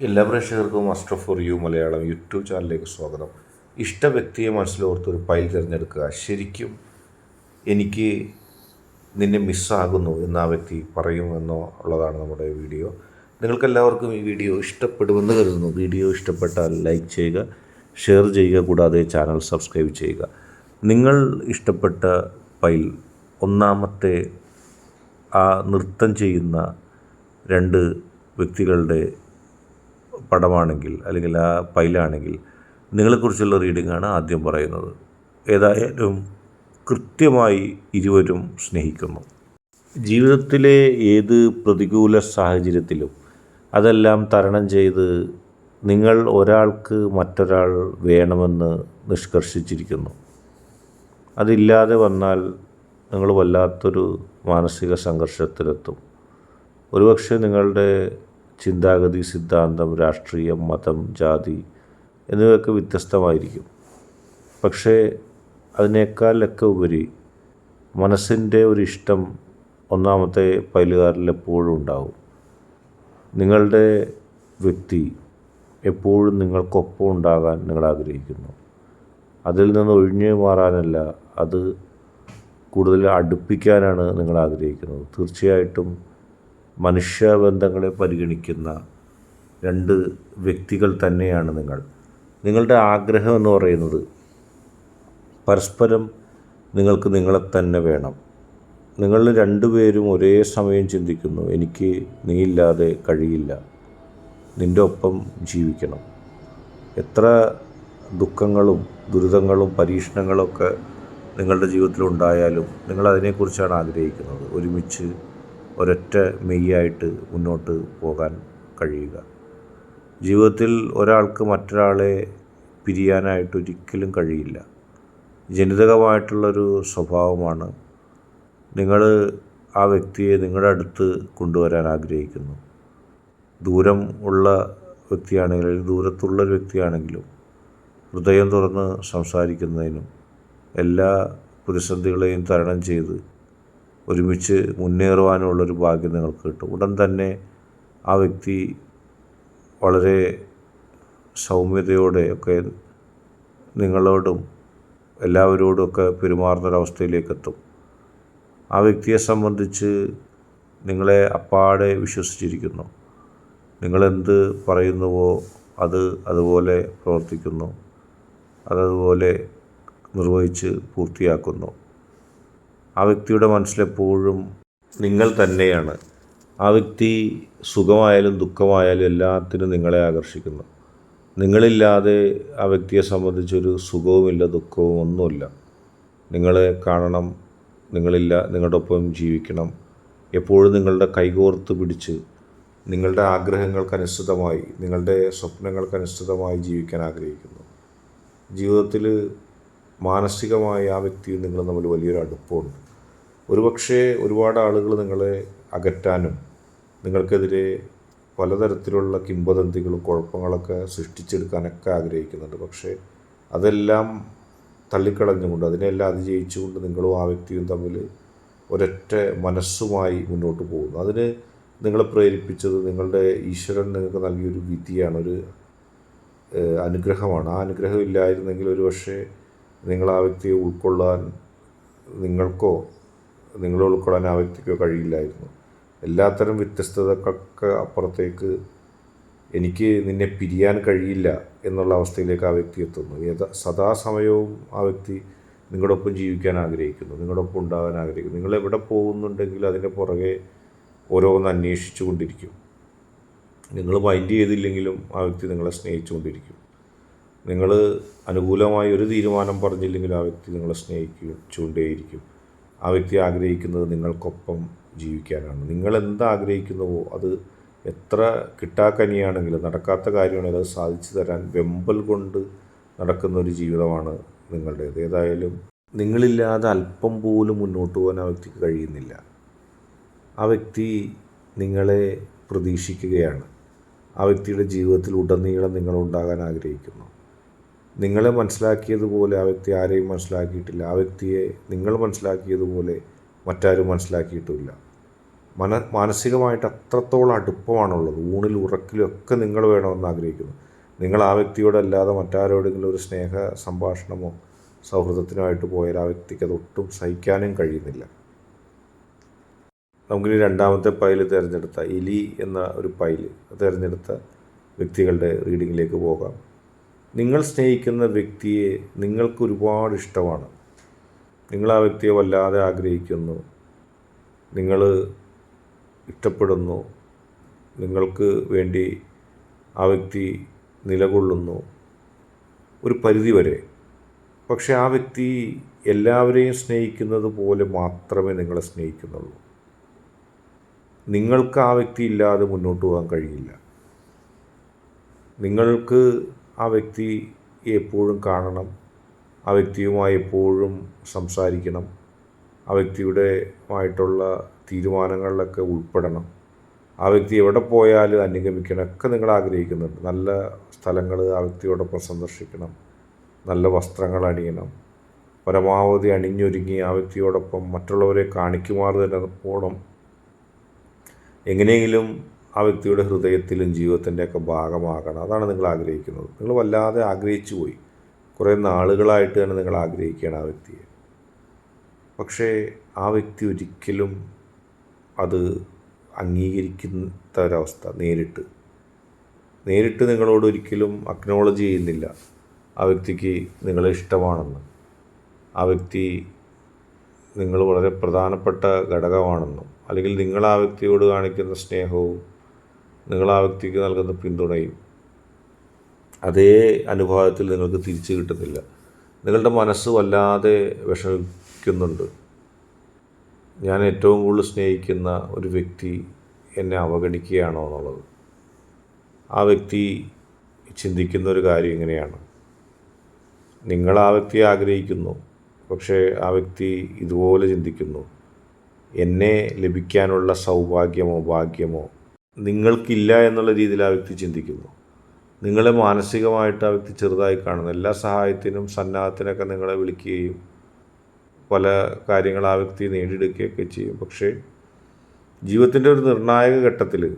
എല്ലാ പ്രേക്ഷകർക്കും master for you Malayalam YouTube ചാനലിലേക്ക് സ്വാഗതം. ഇഷ്ട വ്യക്തിയെ മനസ്സിലോർത്ത് ഒരു ഫയൽ തിരഞ്ഞെടുക്കുക ശരിക്കും എനിക്ക് നിന്നെ മിസ്സാകുന്നു എന്ന് ആ വ്യക്തി പറയുമെന്നോ ഉള്ളതാണ് നമ്മുടെ വീഡിയോ നിങ്ങൾക്കെല്ലാവർക്കും ഈ വീഡിയോ ഇഷ്ടപ്പെടുമെന്ന് കരുതുന്നു. വീഡിയോ ഇഷ്ടപ്പെട്ടാൽ ലൈക്ക് ചെയ്യുക ഷെയർ ചെയ്യുക കൂടാതെ ചാനൽ സബ്സ്ക്രൈബ് ചെയ്യുക. നിങ്ങൾ ഇഷ്ടപ്പെട്ട ഫയൽ ഒന്നാമത്തെ ആ നൃത്തം ചെയ്യുന്ന രണ്ട് വ്യക്തികളുടെ പടമാണെങ്കിൽ അല്ലെങ്കിൽ ആ ഫയലാണെങ്കിൽ നിങ്ങളെക്കുറിച്ചുള്ള റീഡിംഗ് ആണ് ആദ്യം പറയുന്നത്. ഏതായാലും കൃത്യമായി ഇരുവരും സ്നേഹിക്കുന്നു. ജീവിതത്തിലെ ഏത് പ്രതികൂല സാഹചര്യത്തിലും അതെല്ലാം തരണം ചെയ്ത് നിങ്ങൾ ഒരാൾക്ക് മറ്റൊരാൾ വേണമെന്ന് നിഷ്കർഷിച്ചിരിക്കുന്നു. അതില്ലാതെ വന്നാൽ നിങ്ങൾ വല്ലാത്തൊരു മാനസിക സംഘർഷത്തിലെത്തും. ഒരുപക്ഷെ നിങ്ങളുടെ ചിന്താഗതി സിദ്ധാന്തം രാഷ്ട്രീയം മതം ജാതി എന്നിവയൊക്കെ വ്യത്യസ്തമായിരിക്കും. പക്ഷേ അതിനേക്കാളൊക്കെ ഉപരി മനസ്സിന്റെ ഒരു ഇഷ്ടം ഒന്നാമത്തെ പൈലുകാരിൽ എപ്പോഴും ഉണ്ടാവും. നിങ്ങളുടെ വ്യക്തി എപ്പോഴും നിങ്ങൾക്കൊപ്പം ഉണ്ടാകാൻ നിങ്ങൾ ആഗ്രഹിക്കുന്നു. അതിൽ നിന്ന് ഒഴിഞ്ഞു മാറാനല്ല അത് കൂടുതൽ അടുപ്പിക്കാനാണ് നിങ്ങൾ ആഗ്രഹിക്കുന്നത്. തീർച്ചയായിട്ടും മനുഷ്യബന്ധങ്ങളെ പരിഗണിക്കുന്ന രണ്ട് വ്യക്തികൾ തന്നെയാണ് നിങ്ങൾ. നിങ്ങളുടെ ആഗ്രഹം എന്ന് പറയുന്നത് പരസ്പരം നിങ്ങൾക്ക് നിങ്ങളെ തന്നെ വേണം. നിങ്ങൾ രണ്ടുപേരും ഒരേ സമയം ചിന്തിക്കുന്നു എനിക്ക് നീയില്ലാതെ കഴിയില്ല നിന്റെ ഒപ്പം ജീവിക്കണം. എത്ര ദുഃഖങ്ങളും ദുരിതങ്ങളും പരീക്ഷണങ്ങളൊക്കെ നിങ്ങളുടെ ജീവിതത്തിൽ ഉണ്ടായാലും നിങ്ങൾ അതിനെക്കുറിച്ചാണ് ആഗ്രഹിക്കുന്നത്. ഒരുമിച്ച് ഒരൊറ്റ മെയ്യായിട്ട് മുന്നോട്ട് പോകാൻ കഴിയുക. ജീവിതത്തിൽ ഒരാൾക്ക് മറ്റൊരാളെ പിരിയാനായിട്ട് ഒരിക്കലും കഴിയില്ല. ജനിതകമായിട്ടുള്ളൊരു സ്വഭാവമാണ് നിങ്ങൾ ആ വ്യക്തിയെ നിങ്ങളുടെ അടുത്ത് കൊണ്ടുവരാൻ ആഗ്രഹിക്കുന്നു. ദൂരം ഉള്ള വ്യക്തിയാണെങ്കിലും അല്ലെങ്കിൽ ദൂരത്തുള്ളൊരു വ്യക്തിയാണെങ്കിലും ഹൃദയം തുറന്ന് സംസാരിക്കുന്നതിനും എല്ലാ പ്രതിസന്ധികളെയും തരണം ചെയ്ത് ഒരുമിച്ച് മുന്നേറുവാനുള്ളൊരു ഭാഗ്യം നിങ്ങൾക്ക് കിട്ടും. ഉടൻ തന്നെ ആ വ്യക്തി വളരെ സൗമ്യതയോടെ ഒക്കെ നിങ്ങളോടും എല്ലാവരോടുമൊക്കെ പെരുമാറുന്നൊരവസ്ഥയിലേക്ക് എത്തും ആ വ്യക്തിയെ സംബന്ധിച്ച് നിങ്ങളെ അപ്പാടെ വിശ്വസിച്ചിരിക്കുന്നു. നിങ്ങളെന്ത് പറയുന്നുവോ അത് അതുപോലെ പ്രവർത്തിക്കുന്നു. അതതുപോലെ നിർവഹിച്ച് പൂർത്തിയാക്കുന്നു. ആ വ്യക്തിയുടെ മനസ്സിലെപ്പോഴും നിങ്ങൾ തന്നെയാണ്. ആ വ്യക്തി സുഖമായാലും ദുഃഖമായാലും എല്ലാത്തിനും നിങ്ങളെ ആകർഷിക്കുന്നു. നിങ്ങളില്ലാതെ ആ വ്യക്തിയെ സംബന്ധിച്ചൊരു സുഖവുമില്ല ദുഃഖവും ഒന്നുമില്ല. നിങ്ങളെ കാണണം നിങ്ങളില്ല നിങ്ങളുടെ ഒപ്പം ജീവിക്കണം. എപ്പോഴും നിങ്ങളുടെ കൈകോർത്ത് പിടിച്ച് നിങ്ങളുടെ ആഗ്രഹങ്ങൾക്കനുസൃതമായി നിങ്ങളുടെ സ്വപ്നങ്ങൾക്കനുസൃതമായി ജീവിക്കാൻ ആഗ്രഹിക്കുന്നു. ജീവിതത്തിൽ മാനസികമായി ആ വ്യക്തിയും നിങ്ങൾ തമ്മിൽ വലിയൊരു അടുപ്പമുണ്ട്. ഒരുപക്ഷെ ഒരുപാട് ആളുകൾ നിങ്ങളെ അകറ്റാനും നിങ്ങൾക്കെതിരെ പലതരത്തിലുള്ള കിംവദന്തികളും കുഴപ്പങ്ങളൊക്കെ സൃഷ്ടിച്ചെടുക്കാനൊക്കെ ആഗ്രഹിക്കുന്നുണ്ട്. പക്ഷേ അതെല്ലാം തള്ളിക്കളഞ്ഞുകൊണ്ട് അതിനെല്ലാം അതിജയിച്ചുകൊണ്ട് നിങ്ങളും ആ വ്യക്തിയും തമ്മിൽ ഒരൊറ്റ മനസ്സുമായി മുന്നോട്ട് പോകുന്നു. അതിന് നിങ്ങളെ പ്രേരിപ്പിച്ചത് നിങ്ങളുടെ ഈശ്വരൻ നിങ്ങൾക്ക് നൽകിയൊരു വിധിയാണ് ഒരു അനുഗ്രഹമാണ്. ആ അനുഗ്രഹം ഇല്ലായിരുന്നെങ്കിൽ ഒരു പക്ഷേ നിങ്ങൾ ആ വ്യക്തിയെ ഉൾക്കൊള്ളാൻ നിങ്ങൾക്കോ നിങ്ങളെ ഉൾക്കൊള്ളാൻ ആ വ്യക്തിക്ക് കഴിയില്ലായിരുന്നു. എല്ലാത്തരം വ്യത്യസ്തതകൾക്ക് അപ്പുറത്തേക്ക് എനിക്ക് നിന്നെ പിരിയാൻ കഴിയില്ല എന്നുള്ള അവസ്ഥയിലേക്ക് ആ വ്യക്തി എത്തുന്നു. യഥാ സദാസമയവും ആ വ്യക്തി നിങ്ങളോടൊപ്പം ജീവിക്കാൻ ആഗ്രഹിക്കുന്നു നിങ്ങളോടൊപ്പം ഉണ്ടാകാൻ ആഗ്രഹിക്കുന്നു. നിങ്ങൾ എവിടെ പോകുന്നുണ്ടെങ്കിൽ അതിന്റെ പുറകെ ഓരോന്ന് അന്വേഷിച്ചു കൊണ്ടിരിക്കും. നിങ്ങൾ മൈൻഡ് ചെയ്തില്ലെങ്കിലും ആ വ്യക്തി നിങ്ങളെ സ്നേഹിച്ചുകൊണ്ടിരിക്കും നിങ്ങൾ അനുകൂലമായി ഒരു തീരുമാനം പറഞ്ഞില്ലെങ്കിലും ആ വ്യക്തി നിങ്ങളെ സ്നേഹിച്ചുകൊണ്ടേയിരിക്കും ആ വ്യക്തി ആഗ്രഹിക്കുന്നത് നിങ്ങൾക്കൊപ്പം ജീവിക്കാനാണ്. നിങ്ങൾ എന്താഗ്രഹിക്കുന്നുവോ അത് എത്ര കിട്ടാക്കനിയാണെങ്കിലും നടക്കാത്ത കാര്യമാണെങ്കിലും അത് സാധിച്ചു തരാൻ വെമ്പൽ കൊണ്ട് നടക്കുന്ന ഒരു ജീവിതമാണ് നിങ്ങളുടേത്. ഏതായാലും നിങ്ങളില്ലാതെ അല്പം പോലും മുന്നോട്ട് പോകാൻ ആ വ്യക്തിക്ക് കഴിയുന്നില്ല. ആ വ്യക്തി നിങ്ങളെ പ്രതീക്ഷിക്കുകയാണ്. ആ വ്യക്തിയുടെ ജീവിതത്തിൽ ഉടനീളം നിങ്ങളുണ്ടാകാൻ ആഗ്രഹിക്കുന്നു. നിങ്ങളെ മനസ്സിലാക്കിയതുപോലെ ആ വ്യക്തി ആരെയും മനസ്സിലാക്കിയിട്ടില്ല. ആ വ്യക്തിയെ നിങ്ങൾ മനസ്സിലാക്കിയതുപോലെ മറ്റാരും മനസ്സിലാക്കിയിട്ടുമില്ല. മന മാനസികമായിട്ട് അത്രത്തോളം അടുപ്പമാണുള്ളത്. ഊണിൽ ഉറക്കിലൊക്കെ നിങ്ങൾ വേണമെന്ന് ആഗ്രഹിക്കുന്നു. നിങ്ങൾ ആ വ്യക്തിയോടല്ലാതെ മറ്റാരോടെങ്കിലും ഒരു സ്നേഹ സംഭാഷണമോ സൗഹൃദത്തിനുമായിട്ട് പോയാൽ ആ വ്യക്തിക്ക് അതൊട്ടും സഹിക്കാനും കഴിയുന്നില്ല. നമുക്കിനി രണ്ടാമത്തെ പൈൽ തിരഞ്ഞെടുത്ത ഇലി എന്ന ഒരു പൈൽ തിരഞ്ഞെടുത്ത വ്യക്തികളുടെ റീഡിങ്ങിലേക്ക് പോകാം. നിങ്ങൾ സ്നേഹിക്കുന്ന വ്യക്തിയെ നിങ്ങൾക്ക് ഒരുപാട് ഇഷ്ടമാണ്. നിങ്ങൾ ആ വ്യക്തിയെ വല്ലാതെ ആഗ്രഹിക്കുന്നു. നിങ്ങൾ ഇഷ്ടപ്പെടുന്നു. നിങ്ങൾക്ക് വേണ്ടി ആ വ്യക്തി നിലകൊള്ളുന്നു. ഒരു പരിധി വരെ. പക്ഷെ ആ വ്യക്തി എല്ലാവരെയും സ്നേഹിക്കുന്നത് പോലെ മാത്രമേ നിങ്ങളെ സ്നേഹിക്കുന്നുള്ളൂ. നിങ്ങൾക്ക് ആ വ്യക്തി ഇല്ലാതെ മുന്നോട്ട് പോകാൻ കഴിയില്ല. നിങ്ങൾക്ക് ആ വ്യക്തി എപ്പോഴും കാണണം. ആ വ്യക്തിയുമായി എപ്പോഴും സംസാരിക്കണം. ആ വ്യക്തിയുടെ ആയിട്ടുള്ള തീരുമാനങ്ങളിലൊക്കെ ഉൾപ്പെടണം. ആ വ്യക്തി എവിടെ പോയാലും അനുഗമിക്കണം. ഒക്കെ നിങ്ങൾ ആഗ്രഹിക്കുന്നുണ്ട്. നല്ല സ്ഥലങ്ങൾ ആ വ്യക്തിയോടൊപ്പം സന്ദർശിക്കണം. നല്ല വസ്ത്രങ്ങൾ അണിയണം. പരമാവധി അണിഞ്ഞൊരുങ്ങി ആ വ്യക്തിയോടൊപ്പം മറ്റുള്ളവരെ കാണിക്കുമാറ് തന്നെ പോകണം എങ്ങനെയെങ്കിലും ആ വ്യക്തിയുടെ ഹൃദയത്തിലും ജീവിതത്തിന്റെയൊക്കെ ഭാഗമാകണം. അതാണ് നിങ്ങൾ ആഗ്രഹിക്കുന്നത്. നിങ്ങൾ വല്ലാതെ ആഗ്രഹിച്ചു പോയി. കുറേ നാളുകളായിട്ട് തന്നെ നിങ്ങൾ ആഗ്രഹിക്കുകയാണ് ആ വ്യക്തിയെ. പക്ഷേ ആ വ്യക്തി ഒരിക്കലും അത് അംഗീകരിക്കുന്ന ഒരവസ്ഥ നേരിട്ട്. നേരിട്ട് നിങ്ങളോട് ഒരിക്കലും അക്നോളജ് ചെയ്യുന്നില്ല. ആ വ്യക്തിക്ക് നിങ്ങളെ ഇഷ്ടമാണെന്ന്. ആ വ്യക്തി നിങ്ങൾ വളരെ പ്രധാനപ്പെട്ട ഘടകമാണെന്നും. അല്ലെങ്കിൽ നിങ്ങൾ ആ വ്യക്തിയോട് കാണിക്കുന്ന സ്നേഹവും നിങ്ങൾ ആ വ്യക്തിക്ക് നൽകുന്ന പിന്തുണയും അതേ അനുഭവത്തിൽ നിങ്ങൾക്ക് തിരിച്ചു കിട്ടുന്നില്ല. നിങ്ങളുടെ മനസ്സ് വല്ലാതെ വിഷമിക്കുന്നുണ്ട്. ഞാൻ ഏറ്റവും കൂടുതൽ സ്നേഹിക്കുന്ന ഒരു വ്യക്തി എന്നെ അവഗണിക്കുകയാണോ എന്നുള്ളത്. ആ വ്യക്തി ചിന്തിക്കുന്ന ഒരു കാര്യം ഇങ്ങനെയാണ്. നിങ്ങൾ ആ വ്യക്തിയെ ആഗ്രഹിക്കുന്നു പക്ഷേ ആ വ്യക്തി ഇതുപോലെ ചിന്തിക്കുന്നു. എന്നെ ലഭിക്കാനുള്ള സൗഭാഗ്യമോ ഭാഗ്യമോ നിങ്ങൾക്കില്ല എന്നുള്ള രീതിയിൽ ആ വ്യക്തി ചിന്തിക്കുന്നു. നിങ്ങളെ മാനസികമായിട്ട് ആ വ്യക്തി ചെറുതായി കാണുന്നു. എല്ലാ സഹായത്തിനും സന്നാഹത്തിനൊക്കെ നിങ്ങളെ വിളിക്കുകയും പല കാര്യങ്ങൾ ആ വ്യക്തി നേടിയെടുക്കുകയൊക്കെ ചെയ്യും. പക്ഷേ ജീവിതത്തിന്റെ ഒരു നിർണായക ഘട്ടത്തിൽ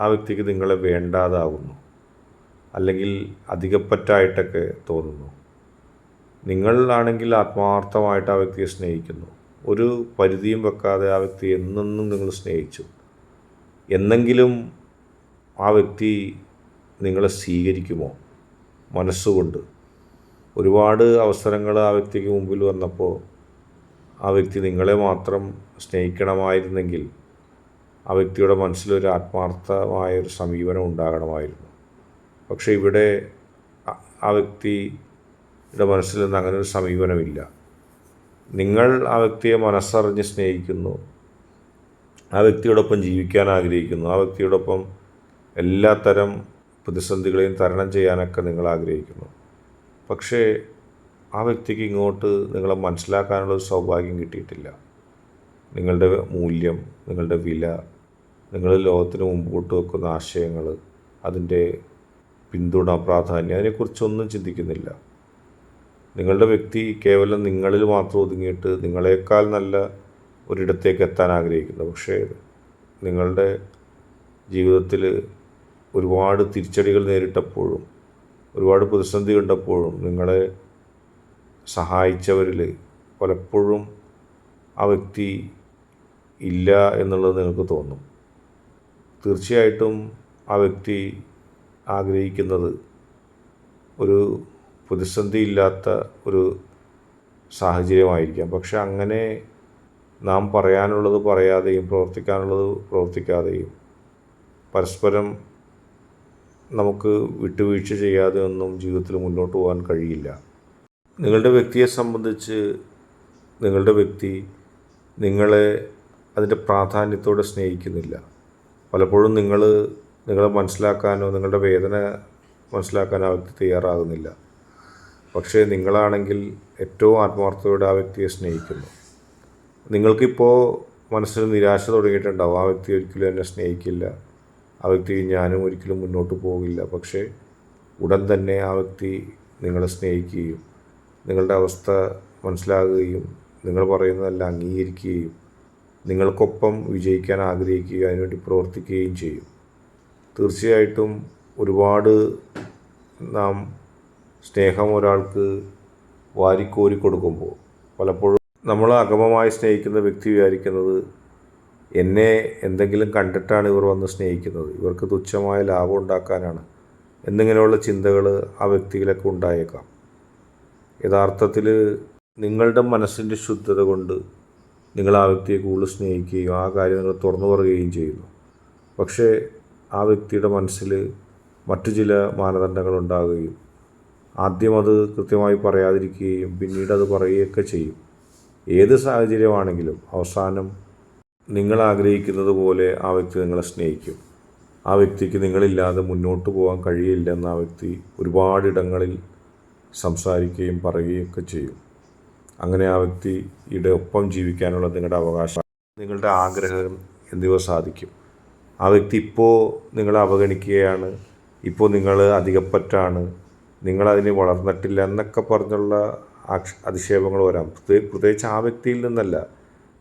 ആ വ്യക്തിക്ക് നിങ്ങളെ വേണ്ടാതാകുന്നു. അല്ലെങ്കിൽ അധികപ്പറ്റായിട്ടൊക്കെ തോന്നുന്നു. നിങ്ങളാണെങ്കിൽ ആത്മാർത്ഥമായിട്ട് ആ വ്യക്തിയെ സ്നേഹിക്കുന്നു. ഒരു പരിധിയും വെക്കാതെ ആ വ്യക്തി എന്നെന്നും നിങ്ങൾ സ്നേഹിച്ചു. എന്നെങ്കിലും ആ വ്യക്തി നിങ്ങളെ സ്വീകരിക്കുമോ? മനസ്സുകൊണ്ട്. ഒരുപാട് അവസരങ്ങൾ ആ വ്യക്തിക്ക് മുമ്പിൽ വന്നപ്പോൾ ആ വ്യക്തി നിങ്ങളെ മാത്രം സ്നേഹിക്കണമായിരുന്നെങ്കിൽ ആ വ്യക്തിയുടെ മനസ്സിലൊരു ആത്മാർത്ഥമായ ഒരു സമീപനം ഉണ്ടാകണമായിരുന്നു. പക്ഷേ ഇവിടെ ആ വ്യക്തിയുടെ മനസ്സിൽ നിന്ന് അങ്ങനെ ഒരു സമീപനമില്ല. നിങ്ങൾ ആ വ്യക്തിയെ മനസ്സറിഞ്ഞ് സ്നേഹിക്കുന്നു. ആ വ്യക്തിയോടൊപ്പം ജീവിക്കാൻ ആഗ്രഹിക്കുന്നു. ആ വ്യക്തിയോടൊപ്പം എല്ലാത്തരം പ്രതിസന്ധികളെയും തരണം ചെയ്യാനൊക്കെ നിങ്ങൾ ആഗ്രഹിക്കുന്നു. പക്ഷേ ആ വ്യക്തിക്ക് ഇങ്ങോട്ട് നിങ്ങളെ മനസ്സിലാക്കാനുള്ള ഒരു സൗഭാഗ്യം കിട്ടിയിട്ടില്ല. നിങ്ങളുടെ മൂല്യം നിങ്ങളുടെ വില നിങ്ങൾ ലോകത്തിന് മുമ്പോട്ട് വെക്കുന്ന ആശയങ്ങൾ അതിന്റെ പിന്തുണ പ്രാധാന്യം അതിനെക്കുറിച്ചൊന്നും ചിന്തിക്കുന്നില്ല. നിങ്ങളുടെ വ്യക്തി കേവലം നിങ്ങളിൽ മാത്രം ഒതുങ്ങിയിട്ട് നിങ്ങളെക്കാൾ നല്ല ഒരിടത്തേക്ക് എത്താൻ ആഗ്രഹിക്കുന്നു. പക്ഷേ നിങ്ങളുടെ ജീവിതത്തിൽ ഒരുപാട് തിരിച്ചടികൾ നേരിട്ടപ്പോഴും ഒരുപാട് പ്രതിസന്ധി കണ്ടപ്പോഴും നിങ്ങളെ സഹായിച്ചവരിൽ പലപ്പോഴും ആ വ്യക്തി ഇല്ല എന്നുള്ളത് നിങ്ങൾക്ക് തോന്നും. തീർച്ചയായിട്ടും ആ വ്യക്തി ആഗ്രഹിക്കുന്നത് ഒരു പ്രതിസന്ധി ഇല്ലാത്ത ഒരു സാഹചര്യമായിരിക്കാം. പക്ഷെ അങ്ങനെ നാം പറയാനുള്ളത് പറയാതെയും പ്രവർത്തിക്കാനുള്ളത് പ്രവർത്തിക്കാതെയും പരസ്പരം നമുക്ക് വിട്ടുവീഴ്ച ചെയ്യാതെ ഒന്നും ജീവിതത്തിൽ മുന്നോട്ട് പോകാൻ കഴിയില്ല. നിങ്ങളുടെ വ്യക്തിയെ സംബന്ധിച്ച് നിങ്ങളുടെ വ്യക്തി നിങ്ങളെ അതിന്റെ പ്രാധാന്യത്തോടെ സ്നേഹിക്കുന്നില്ല. പലപ്പോഴും നിങ്ങൾ നിങ്ങളെ മനസ്സിലാക്കാനോ നിങ്ങളുടെ വേദന മനസ്സിലാക്കാനോ ആ വ്യക്തി തയ്യാറാകുന്നില്ല. പക്ഷേ നിങ്ങളാണെങ്കിൽ ഏറ്റവും ആത്മാർത്ഥതയോടെ ആ വ്യക്തിയെ സ്നേഹിക്കുന്നു. നിങ്ങൾക്കിപ്പോൾ മനസ്സിൽ നിരാശ തുടങ്ങിയിട്ടുണ്ടാവും. ആ വ്യക്തി ഒരിക്കലും എന്നെ സ്നേഹിക്കില്ല. ആ വ്യക്തി ഞാനും ഒരിക്കലും മുന്നോട്ട് പോകില്ല. പക്ഷേ ഉടൻ തന്നെ ആ വ്യക്തി നിങ്ങളെ സ്നേഹിക്കുകയും നിങ്ങളുടെ അവസ്ഥ മനസ്സിലാകുകയും നിങ്ങൾ പറയുന്നതെല്ലാം അംഗീകരിക്കുകയും നിങ്ങൾക്കൊപ്പം വിജയിക്കാൻ ആഗ്രഹിക്കുകയും അതിനുവേണ്ടി പ്രവർത്തിക്കുകയും ചെയ്യും. തീർച്ചയായിട്ടും ഒരുപാട് നാം സ്നേഹം ഒരാൾക്ക് വാരിക്കോരി കൊടുക്കുമ്പോൾ പലപ്പോഴും നമ്മൾ അഗമമായി സ്നേഹിക്കുന്ന വ്യക്തി വിചാരിക്കുന്നത് എന്നെ എന്തെങ്കിലും കണ്ടിട്ടാണ് ഇവർ വന്ന് സ്നേഹിക്കുന്നത്. ഇവർക്ക് തുച്ഛമായ ലാഭം ഉണ്ടാക്കാനാണ് എന്നിങ്ങനെയുള്ള ചിന്തകൾ ആ വ്യക്തിയിലൊക്കെ ഉണ്ടായേക്കാം. യഥാർത്ഥത്തിൽ നിങ്ങളുടെ മനസ്സിന്റെ ശുദ്ധത കൊണ്ട് നിങ്ങൾ ആ വ്യക്തിയെ കൂടുതൽ സ്നേഹിക്കുകയും ആ കാര്യം നിങ്ങൾ തുറന്നു പറയുകയും ചെയ്യുന്നു. പക്ഷേ ആ വ്യക്തിയുടെ മനസ്സിൽ മറ്റു ചില മാനദണ്ഡങ്ങൾ ഉണ്ടാകുകയും ആദ്യം അത് കൃത്യമായി പറയാതിരിക്കുകയും പിന്നീട് അത് പറയുകയൊക്കെ ചെയ്യും. ഏത് സാഹചര്യമാണെങ്കിലും അവസാനം നിങ്ങൾ ആഗ്രഹിക്കുന്നത് പോലെ ആ വ്യക്തി നിങ്ങളെ സ്നേഹിക്കും. ആ വ്യക്തിക്ക് നിങ്ങളില്ലാതെ മുന്നോട്ട് പോകാൻ കഴിയില്ലെന്ന് ആ വ്യക്തി ഒരുപാടിടങ്ങളിൽ സംസാരിക്കുകയും പറയുകയും ഒക്കെ ചെയ്യും. അങ്ങനെ ആ വ്യക്തിയുടെ ഒപ്പം ജീവിക്കാനുള്ള നിങ്ങളുടെ അവകാശം നിങ്ങളുടെ ആഗ്രഹം എന്നിവ സാധിക്കും. ആ വ്യക്തി ഇപ്പോൾ നിങ്ങളെ അവഗണിക്കുകയാണ് ഇപ്പോൾ നിങ്ങൾ അധികപ്പറ്റാണ് നിങ്ങളതിന് വളർന്നിട്ടില്ല എന്നൊക്കെ പറഞ്ഞുള്ള അധിക്ഷേപങ്ങൾ വരാം. പ്രത്യേ- പ്രത്യേകിച്ച് ആ വ്യക്തിയിൽ നിന്നല്ല.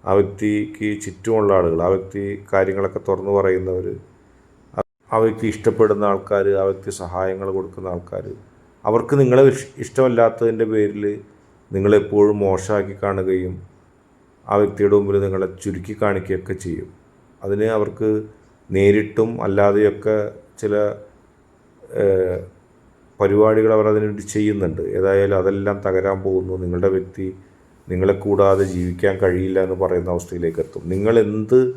ആ വ്യക്തിക്ക് ചുറ്റുമുള്ള ആളുകൾ ആ വ്യക്തി കാര്യങ്ങളൊക്കെ തുറന്നു പറയുന്നവർ ആ വ്യക്തി ഇഷ്ടപ്പെടുന്ന ആൾക്കാർ ആ വ്യക്തി സഹായങ്ങൾ കൊടുക്കുന്ന ആൾക്കാർ അവർക്ക് നിങ്ങളെ ഇഷ്- ഇഷ്ടമല്ലാത്തതിന്റെ പേരിൽ നിങ്ങളെപ്പോഴും മോശമാക്കി കാണുകയും ആ വ്യക്തിയുടെ മുമ്പിൽ നിങ്ങളെ ചുരുക്കി കാണിക്കുകയൊക്കെ ചെയ്യും. അതിന് അവർക്ക് നേരിട്ടും അല്ലാതെയൊക്കെ ചില പരിപാടികൾ അവർ അതിനുവേണ്ടി ചെയ്യുന്നുണ്ട്. ഏതായാലും അതെല്ലാം തകരാൻ പോകുന്നു. നിങ്ങളുടെ വ്യക്തി നിങ്ങളെ കൂടാതെ ജീവിക്കാൻ കഴിയില്ല എന്ന് പറയുന്ന അവസ്ഥയിലേക്ക് എത്തും. നിങ്ങൾ എന്ത്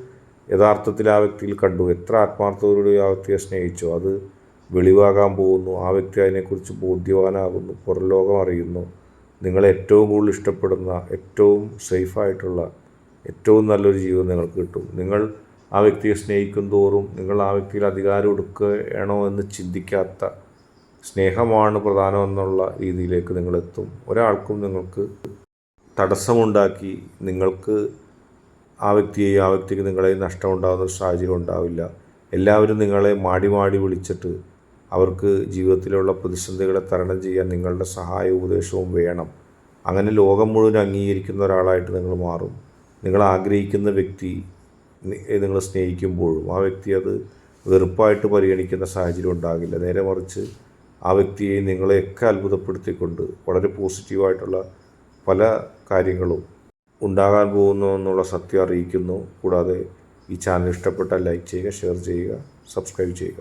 യഥാർത്ഥത്തിൽ ആ വ്യക്തിയിൽ കണ്ടു? എത്ര ആത്മാർത്ഥതയോടെ ആ വ്യക്തിയെ സ്നേഹിച്ചോ? അത് വെളിവാകാൻ പോകുന്നു. ആ വ്യക്തി അതിനെക്കുറിച്ച് ബോധ്യവാനാകുന്നു. പുറലോകം അറിയുന്നു. നിങ്ങളെ ഏറ്റവും കൂടുതൽ ഇഷ്ടപ്പെടുന്ന ഏറ്റവും സേഫായിട്ടുള്ള ഏറ്റവും നല്ലൊരു ജീവിതം നിങ്ങൾക്ക് കിട്ടും. നിങ്ങൾ ആ വ്യക്തിയെ സ്നേഹിക്കും തോറും നിങ്ങൾ ആ വ്യക്തിയിൽ അധികാരം എടുക്കുകയാണോ എന്ന് ചിന്തിക്കാത്ത സ്നേഹമാണ് പ്രധാനം എന്നുള്ള രീതിയിലേക്ക് നിങ്ങളെത്തും. ഒരാൾക്കും നിങ്ങൾക്ക് തടസ്സമുണ്ടാക്കി നിങ്ങൾക്ക് ആ വ്യക്തിയെ ആ വ്യക്തിക്ക് നിങ്ങളെ നഷ്ടമുണ്ടാകുന്ന ഒരു സാഹചര്യം ഉണ്ടാവില്ല. എല്ലാവരും നിങ്ങളെ മാടി മാടി വിളിച്ചിട്ട് അവർക്ക് ജീവിതത്തിലുള്ള പ്രതിസന്ധികളെ തരണം ചെയ്യാൻ നിങ്ങളുടെ സഹായവും ഉപദേശവും വേണം. അങ്ങനെ ലോകം മുഴുവൻ അംഗീകരിക്കുന്ന ഒരാളായിട്ട് നിങ്ങൾ മാറും. നിങ്ങൾ ആഗ്രഹിക്കുന്ന വ്യക്തി നിങ്ങൾ സ്നേഹിക്കുമ്പോഴും ആ വ്യക്തി അത് വെറുപ്പായിട്ട് പരിഗണിക്കുന്ന സാഹചര്യം ഉണ്ടാകില്ല. നേരെ മറിച്ച് ആ വ്യക്തിയെ നിങ്ങളെയൊക്കെ അത്ഭുതപ്പെടുത്തിക്കൊണ്ട് വളരെ പോസിറ്റീവായിട്ടുള്ള പല കാര്യങ്ങളും ഉണ്ടാകാൻ പോകുന്നു എന്നുള്ള സത്യം അറിയിക്കുന്നു. കൂടാതെ ഈ ചാനൽ ഇഷ്ടപ്പെട്ടാൽ ലൈക്ക് ചെയ്യുക ഷെയർ ചെയ്യുക സബ്സ്ക്രൈബ് ചെയ്യുക.